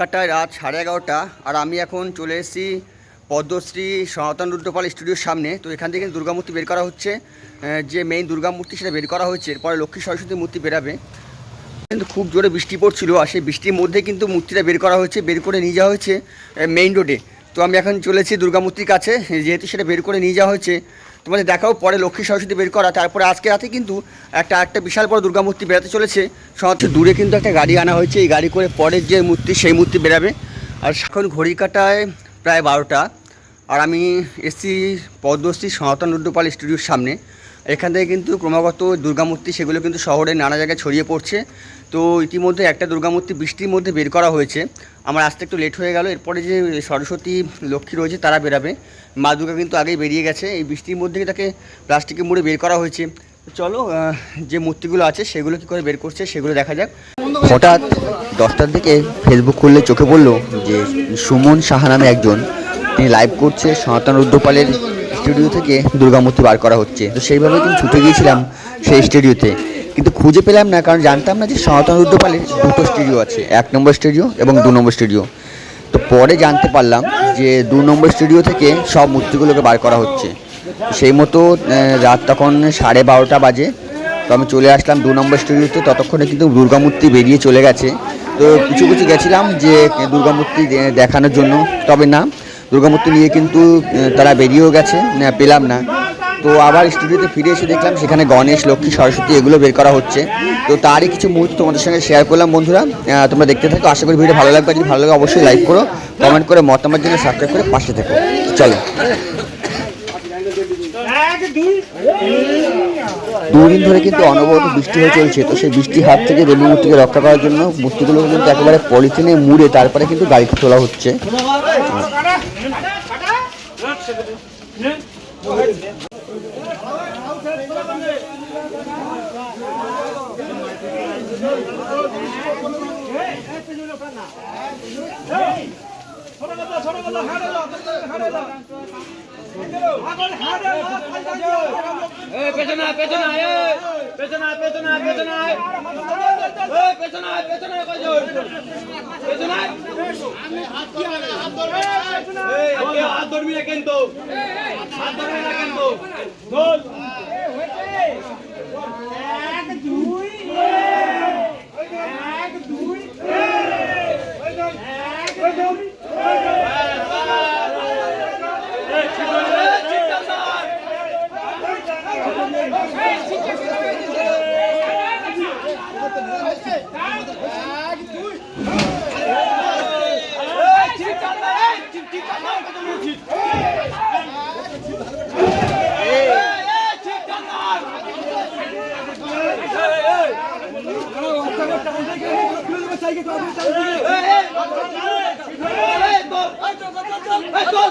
কাটায় রাত সাড়ে এগারোটা আর আমি এখন চলে এসেছি পদ্মশ্রী সনাতন রুদ্রপাল স্টুডিওর সামনে। তো এখান থেকে দুর্গা মূর্তি বের করা হচ্ছে। যে মেইন দুর্গা মূর্তি সেটা বের করা হয়েছে। এরপরে লক্ষ্মী সরস্বতী মূর্তি বেরাবে। কিন্তু খুব জোরে বৃষ্টি পড়ছিল আর সেই বৃষ্টির মধ্যে কিন্তু মূর্তিটা বের করা হয়েছে, বের করে নিয়ে যাওয়া হয়েছে মেইন রোডে তো আমি এখন চলেছি দুর্গামূর্তির কাছে, যেহেতু সেটা বের করে নিয়ে যাওয়া হয়েছে। তোমাদের দেখাও পরে লক্ষ্মী সরস্বতী বের করা। তারপরে আজকে রাতে কিন্তু একটা একটা বিশাল বড় দুর্গামূর্তি বেরাতে চলেছে। সঙ্গে দূরে কিন্তু একটা গাড়ি আনা হয়েছে। এই গাড়ি করে পরের যে মূর্তি, সেই মূর্তি বেরাবে। আর এখন ঘড়ি কাটায় প্রায় বারোটা। আর আমি এসছি পদ্মশ্রী সনাতন রুদ্রপাল স্টুডিওর সামনে। এখান থেকে কিন্তু ক্রমাগত দুর্গামূর্তি সেগুলো কিন্তু শহরের নানা জায়গায় ছড়িয়ে পড়ছে। তো ইতিমধ্যে একটা দুর্গামূর্তি বৃষ্টির মধ্যে বের করা হয়েছে। আমার আসতে একটু লেট হয়ে গেল। এরপরে যে সরস্বতী লক্ষ্মী রয়েছে, তারা বেরাবে। মা দুর্গা কিন্তু আগেই বেরিয়ে গেছে। এই বৃষ্টির মধ্যে তাকে প্লাস্টিকে মুড়ে বের করা হয়েছে। চলো যে মূর্তিগুলো আছে, সেগুলো কী করে বের করছে, সেগুলো দেখা যাক। হঠাৎ দশটার দিকে ফেসবুক খুললে চোখে পড়ল যে সুমন সাহা নামে একজন। তিনি লাইভ করছে সনাতন রুদ্রপালের স্টুডিও থেকে দুর্গামূর্তি বার করা হচ্ছে। তো সেইভাবে কিন্তু ছুটে গিয়েছিলাম সেই স্টুডিওতে। কিন্তু খুঁজে পেলাম না, কারণ জানতাম না যে সনাতন রুদ্রপালের দুটো স্টুডিও আছে। এক নম্বর স্টুডিও এবং দু নম্বর স্টুডিও। তো পরে জানতে পারলাম যে দু নম্বর স্টুডিও থেকে সব মূর্তিগুলোকে বার করা হচ্ছে। সেই মতো রাত তখন সাড়ে বারোটা বাজে। তো আমি চলে আসলাম দু নম্বর স্টুডিওতে। ততক্ষণে কিন্তু দুর্গামূর্তি বেরিয়ে চলে গেছে। তো কিছু কিছু গেছিলাম যে দুর্গামূর্তি দেখানোর জন্য। তবে না দুর্গামূর্তি নিয়ে কিন্তু তারা বেরিয়েও গেছে। পেলাম না। তো আবার স্টুডিওতে ফিরে এসে দেখলাম সেখানে গণেশ, লক্ষ্মী, সরস্বতী এগুলো বের করা হচ্ছে। তো তারই কিছু মুহূর্ত তোমাদের সঙ্গে শেয়ার করলাম। বন্ধুরা তোমরা দেখতে থাকো। আশা করি ভিডিও ভালো লাগবে। যদি ভালো লাগে অবশ্যই লাইক করো কমেন্ট করে, মতামত জন্য সাবস্ক্রাইব করে পাশে থেকো। চলো। দুদিন ধরে কিন্তু অনবরত বৃষ্টি হয়ে চলছে। তো সেই বৃষ্টির হাত থেকে দেবী মূর্তিকে রক্ষা করার জন্য মূর্তিগুলো কিন্তু একেবারে পলিথিনে মুড়ে তারপরে কিন্তু গাড়িতে তোলা হচ্ছে। এই পেছনে হাত ধরবি। না কিন্তু। হাত ধরবি না কিন্তু। ধর। এই, ঠিকঠাক ধর। এই, ঠিকঠাক ধর, এই, ঠিক- ঠিকঠাক ধর, কত বলছিস? এই, এই, ঠিকঠাক ধর। এই, এই। এই, এই, এই, ধর। এই, ধর।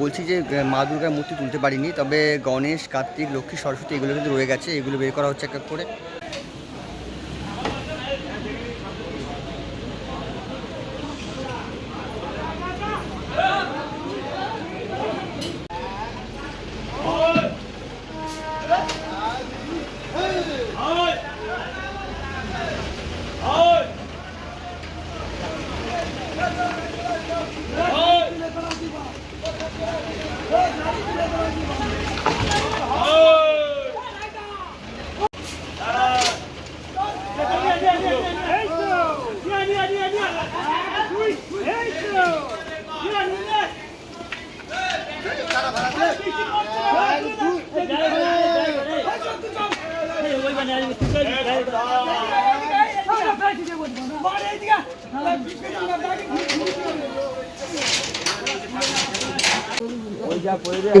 বলছি যে মা দুর্গার মূর্তি তুলতে পারিনি, তবে গণেশ, কার্তিক, লক্ষ্মী, সরস্বতী, এগুলো কিন্তু রয়ে গেছে, এগুলো বের করা হচ্ছে এক এক করে।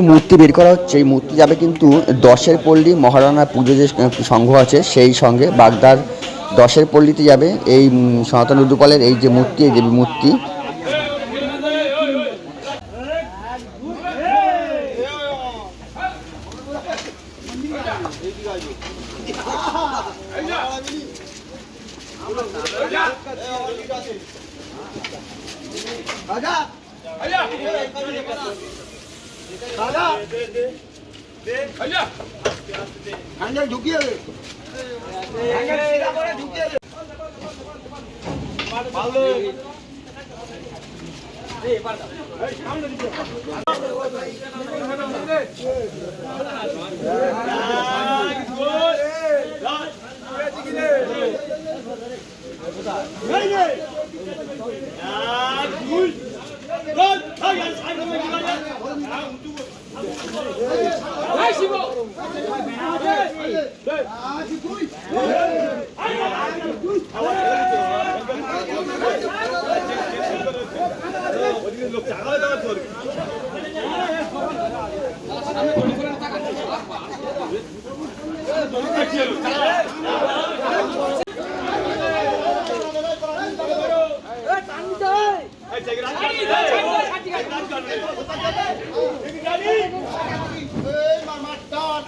মূর্তি বের করা হচ্ছে, এই মূর্তি যাবে কিন্তু দশের পল্লী মহারানা পুজো যে সংঘ আছে, সেই সঙ্গে বাগদার দশের পল্লীতে যাবে। এই সনাতন রুদুপালের এই যে মূর্তি, এই দেবী মূর্তি রাজা রাজা হ্যান্ডেল ঢুকিয়ে ভালো লোক চাকা দাঁড়া করবে আমি